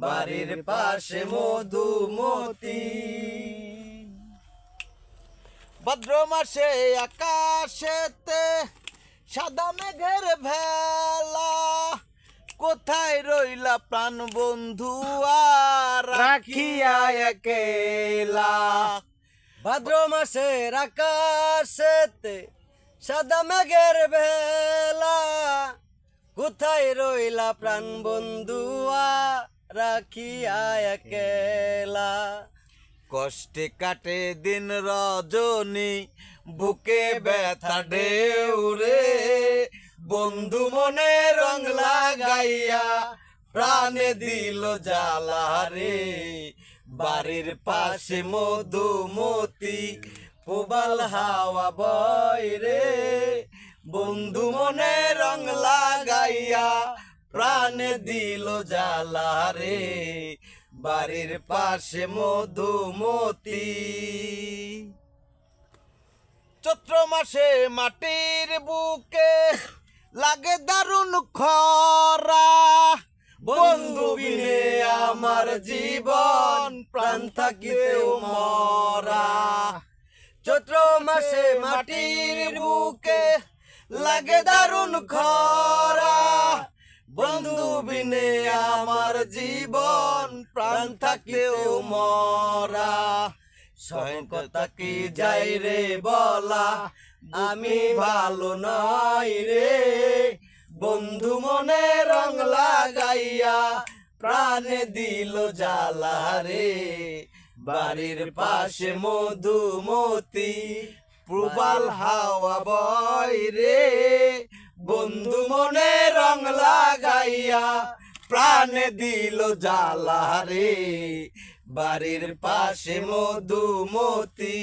বাড়ির পাশে মধুমতি। ভদ্র মাসে আকাশেতে সাদা মেঘের ভেলা। কোথায় রইলা প্রাণ বন্ধু আর রাখিয়া একেলা? ভাদ্র মাসের আকাশেতে সাদা মেঘের ভেলা। কোথায় রইলা প্রাণ বন্ধুয়া রাখিয়া একেলা। কষ্টে কাটে দিন রজনী, বুকে ব্যথা ঢেউরে। বন্ধু মনে রং লাগাইয়া প্রাণে দিল জ্বালা রে। বাড়ির পাশে মধুমতি পুবাল হাওয়া বয় রে। বন্ধু মনে রং লাগাইয়া প্রাণে দিল জ্বালা রে, বাড়ির পাশে মধুমতি। চৈত্র মাসে মাটির বুকে লাগে দারুণ খরা। বন্ধু বিনে আমার জীবন, প্রাণ থাকিতেও মরা। চৈত্র মাসে মাটির বুকে লাগে দারুণ খরা। বন্ধু বিনে আমার জীবন, প্রাণ থাকলেও মরা। কথা কি যাই রে বলা, আমি ভালো নই রে। বন্ধু মনে রং লাগাইয়া প্রাণে দিল জ্বালা রে। বাড়ির পাশে মধুমতি, প্রবাল হাওয়া বয় রে। বন্ধু মনে রং লাগাইয়া প্রাণে দিল জ্বালা রে। বাড়ির পাশে মধুমতি।